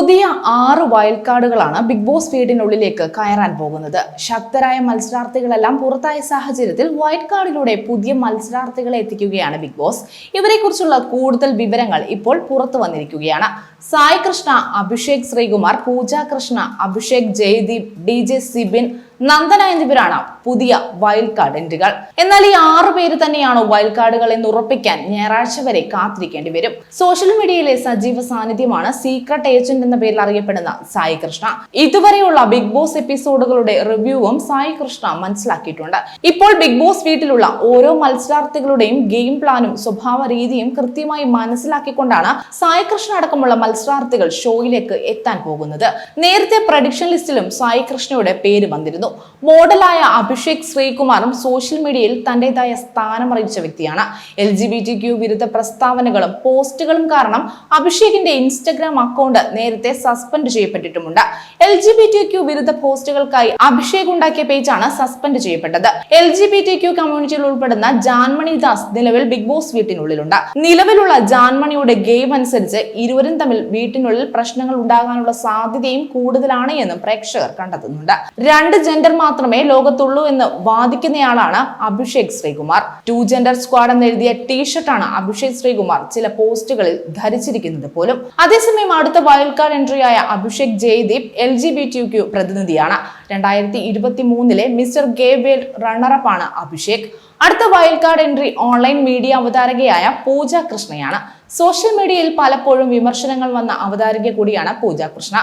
പുതിയ ആറ് വൈൽഡ് കാർഡുകളാണ് ബിഗ് ബോസ് വീടിനുള്ളിലേക്ക് കയറാൻ പോകുന്നത്. ശക്തരായ മത്സരാർത്ഥികളെല്ലാം പുറത്തായ സാഹചര്യത്തിൽ വൈൽഡ് കാർഡിലൂടെ പുതിയ മത്സരാർത്ഥികളെ എത്തിക്കുകയാണ് ബിഗ് ബോസ്. ഇവരെക്കുറിച്ചുള്ള കൂടുതൽ വിവരങ്ങൾ ഇപ്പോൾ പുറത്തു വന്നിരിക്കുകയാണ്. സായ് കൃഷ്ണ അഭിഷേക് ശ്രീകുമാർ പൂജ കൃഷ്ണ അഭിഷേക് ജയദീപ് ഡി ജെ സിബിൻ നന്ദന എന്നിവരാണ് പുതിയ വൈൽഡ് കാർഡ് എൻട്രികൾ. എന്നാൽ ഈ ആറു പേര് തന്നെയാണോ വൈൽഡ് കാർഡുകൾ എന്ന് ഉറപ്പിക്കാൻ ഞായറാഴ്ച വരെ കാത്തിരിക്കേണ്ടി വരും. സോഷ്യൽ മീഡിയയിലെ സജീവ സാന്നിധ്യമാണ് സീക്രട്ട് ഏജന്റ് എന്ന പേരിൽ അറിയപ്പെടുന്ന സായി കൃഷ്ണ. ഇതുവരെയുള്ള ബിഗ് ബോസ് എപ്പിസോഡുകളുടെ റിവ്യൂവും സായി കൃഷ്ണ മനസ്സിലാക്കിയിട്ടുണ്ട്. ഇപ്പോൾ ബിഗ് ബോസ് വീട്ടിലുള്ള ഓരോ മത്സരാർത്ഥികളുടെയും ഗെയിം പ്ലാനും സ്വഭാവ രീതിയും കൃത്യമായി മനസ്സിലാക്കിക്കൊണ്ടാണ് സായി കൃഷ്ണ അടക്കമുള്ള മത്സരാർത്ഥികൾ ഷോയിലേക്ക് എത്താൻ പോകുന്നത്. നേരത്തെ പ്രഡിക്ഷൻ ലിസ്റ്റിലും സായി കൃഷ്ണയുടെ പേര് വന്നിരുന്നു. മോഡലായ അഭിഷേക് ശ്രീകുമാറും സോഷ്യൽ മീഡിയയിൽ തന്റേതായ സ്ഥാനം അറിയിച്ച വ്യക്തിയാണ്. L G B T Q വിരുദ്ധ പ്രസ്താവനകളും പോസ്റ്റുകളും കാരണം അഭിഷേകിന്റെ ഇൻസ്റ്റഗ്രാം അക്കൗണ്ട് നേരത്തെ suspend ചെയ്യപ്പെട്ടിട്ടുമുണ്ട്. L G B T Q വിരുദ്ധ പോസ്റ്റുകൾക്കായി അഭിഷേക് ഉണ്ടാക്കിയ പേജാണ് സസ്പെൻഡ് ചെയ്യപ്പെട്ടത്. L G B T Q കമ്മ്യൂണിറ്റിയിൽ ഉൾപ്പെടുന്ന ജാൻമണി ദാസ് നിലവിൽ ബിഗ് ബോസ് വീട്ടിനുള്ളിലുണ്ട്. നിലവിലുള്ള ജാൻമണിയുടെ ഗെയിം അനുസരിച്ച് ഇരുവരും തമ്മിൽ വീട്ടിനുള്ളിൽ പ്രശ്നങ്ങൾ ഉണ്ടാകാനുള്ള സാധ്യതയും കൂടുതലാണ് എന്നും പ്രേക്ഷകർ കണ്ടെത്തുന്നുണ്ട്. രണ്ട് ജെൻഡർ മാത്രമേ ലോകത്തുള്ളൂ എന്ന് വാദിക്കുന്നയാളാണ് Abhishek Sreekumar. Two gender squad എന്ന് എഴുതിയ ടീഷർട്ടാണ് അഭിഷേക് ശ്രീകുമാർ ചില പോസ്റ്റുകളിൽ ധരിച്ചിരിക്കുന്നത് പോലും. അതേസമയം അടുത്ത wild card എൻട്രിയായ Abhishek Jaideep L G B T Q പ്രതിനിധിയാണ്. രണ്ടായിരത്തി ഇരുപത്തി മൂന്നിലെ മിസ്റ്റർ ഗേ വേൾഡ് ആണ് അഭിഷേക്. അടുത്ത wild card entry online media അവതാരകയായ Pooja കൃഷ്ണയാണ്. സോഷ്യൽ മീഡിയയിൽ പലപ്പോഴും വിമർശനങ്ങൾ വന്ന അവതാരക കൂടിയാണ് പൂജ കൃഷ്ണ.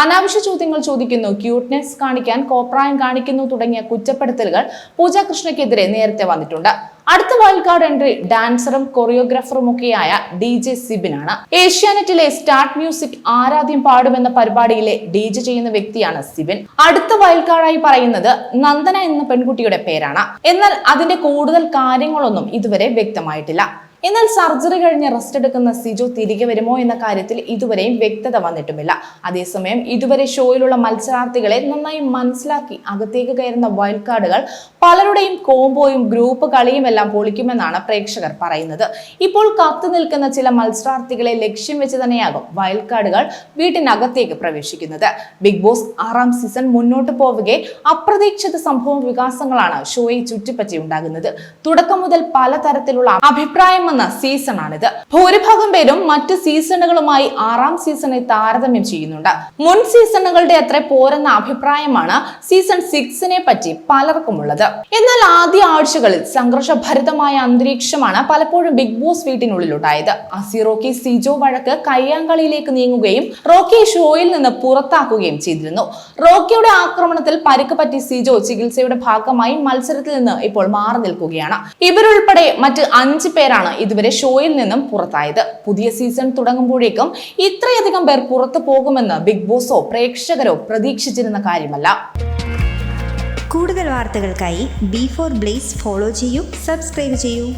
അനാവശ്യ ചോദ്യങ്ങൾ ചോദിക്കുന്നു. ക്യൂട്ട്നെസ് കാണിക്കാൻ കോപ്രായം കാണിക്കുന്നു തുടങ്ങിയ കുറ്റപ്പെടുത്തലുകൾ പൂജ കൃഷ്ണയ്ക്കെതിരെ നേരത്തെ വന്നിട്ടുണ്ട്. അടുത്ത വൈൽഡ് കാർഡ് എൻട്രി ഡാൻസറും കൊറിയോഗ്രാഫറും ഒക്കെയായ ഡി ജെ സിബിനാണ്. ഏഷ്യാനെറ്റിലെ സ്റ്റാർട്ട് മ്യൂസിക് ആരാധ്യം പാടുമെന്ന പരിപാടിയിലെ ഡി ജെ ചെയ്യുന്ന വ്യക്തിയാണ് സിബിൻ. അടുത്ത വൈൽഡ് കാർഡായി പറയുന്നത് നന്ദന എന്ന പെൺകുട്ടിയുടെ പേരാണ്. എന്നാൽ അതിന്റെ കൂടുതൽ കാര്യങ്ങളൊന്നും ഇതുവരെ വ്യക്തമായിട്ടില്ല. എന്നാൽ സർജറി കഴിഞ്ഞ് റെസ്റ്റ് എടുക്കുന്ന സിജു തിരികെ വരുമോ എന്ന കാര്യത്തിൽ ഇതുവരെയും വ്യക്തത വന്നിട്ടുമില്ല. അതേസമയം ഇതുവരെ ഷോയിലുള്ള മത്സരാർത്ഥികളെ നന്നായി മനസ്സിലാക്കി അകത്തേക്ക് കയറുന്ന വൈൽഡ് കാർഡുകൾ പലരുടെയും കോംബോയും ഗ്രൂപ്പ് കളിയും എല്ലാം പൊളിക്കുമെന്നാണ് പ്രേക്ഷകർ പറയുന്നത്. ഇപ്പോൾ കാത്തു നിൽക്കുന്ന ചില മത്സരാർത്ഥികളെ ലക്ഷ്യം വെച്ച് തന്നെയാകും വൈൽഡ് കാർഡുകൾ വീട്ടിനകത്തേക്ക് പ്രവേശിക്കുന്നത്. ബിഗ് ബോസ് ആറാം സീസൺ മുന്നോട്ട് പോവുകയെ അപ്രതീക്ഷിത സംഭവ വികാസങ്ങളാണ് ഷോയെ ചുറ്റിപ്പറ്റി ഉണ്ടാകുന്നത്. തുടക്കം മുതൽ പലതരത്തിലുള്ള അഭിപ്രായം വന്ന സീസണാണിത്. ഭൂരിഭാഗം പേരും മറ്റ് സീസണുകളുമായി ആറാം സീസണെ താരതമ്യം ചെയ്യുന്നുണ്ട്. മുൻ സീസണുകളുടെ അത്ര പോരെന്ന അഭിപ്രായമാണ് സീസൺ സിക്സിനെ പറ്റി പലർക്കുമുള്ളത്. എന്നാൽ ആദ്യ ആഴ്ചകളിൽ സംഘർഷഭരിതമായ അന്തരീക്ഷമാണ് പലപ്പോഴും ബിഗ് ബോസ് വീട്ടിനുള്ളിലുണ്ടായത്. അസി റോക്കി സിജോ വഴക്ക് കയ്യാങ്കളിയിലേക്ക് നീങ്ങുകയും റോക്കി ഷോയിൽ നിന്ന് പുറത്താക്കുകയും ചെയ്തിരുന്നു. റോക്കിയുടെ ആക്രമണത്തിൽ പരിക്ക് പറ്റി സിജോ ചികിത്സയുടെ ഭാഗമായി മത്സരത്തിൽ നിന്ന് ഇപ്പോൾ മാറി നിൽക്കുകയാണ്. ഇവരുൾപ്പെടെ മറ്റ് അഞ്ച് പേരാണ് ഇതുവരെ ഷോയിൽ നിന്നും പുറത്തായത്. പുതിയ സീസൺ തുടങ്ങുമ്പോഴേക്കും ഇത്രയധികം പേർ പുറത്തു പോകുമെന്ന് ബിഗ് ബോസോ പ്രേക്ഷകരോ പ്രതീക്ഷിച്ചിരുന്ന കാര്യമല്ല. കൂടുതൽ വാർത്തകൾക്കായി ബി ഫോർ ബ്ലേസ് ഫോളോ ചെയ്യൂ സബ്സ്ക്രൈബ് ചെയ്യൂ.